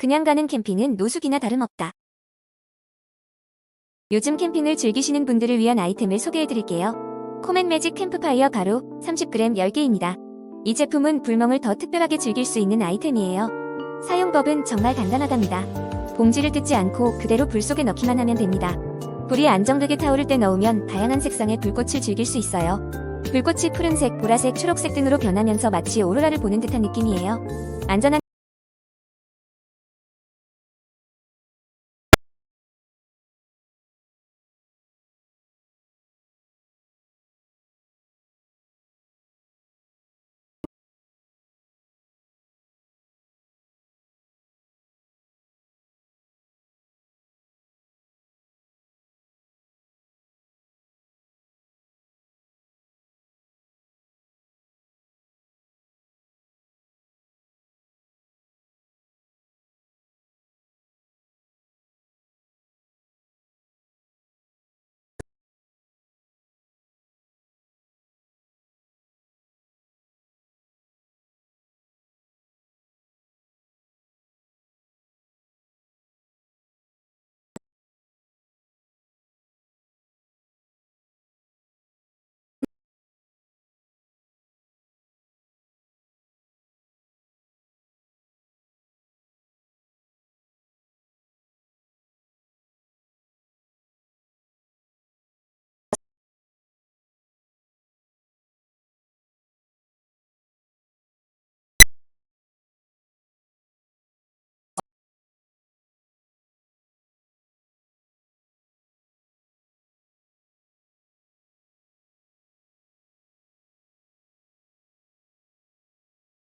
그냥 가는 캠핑은 노숙이나 다름없다. 요즘 캠핑을 즐기시는 분들을 위한 아이템을 소개해드릴게요. 코멘 매직 캠프파이어 가루 30g 10개입니다. 이 제품은 불멍을 더 특별하게 즐길 수 있는 아이템이에요. 사용법은 정말 간단하답니다. 봉지를 뜯지 않고 그대로 불 속에 넣기만 하면 됩니다. 불이 안정되게 타오를 때 넣으면 다양한 색상의 불꽃을 즐길 수 있어요. 불꽃이 푸른색, 보라색, 초록색 등으로 변하면서 마치 오로라를 보는 듯한 느낌이에요. 안전한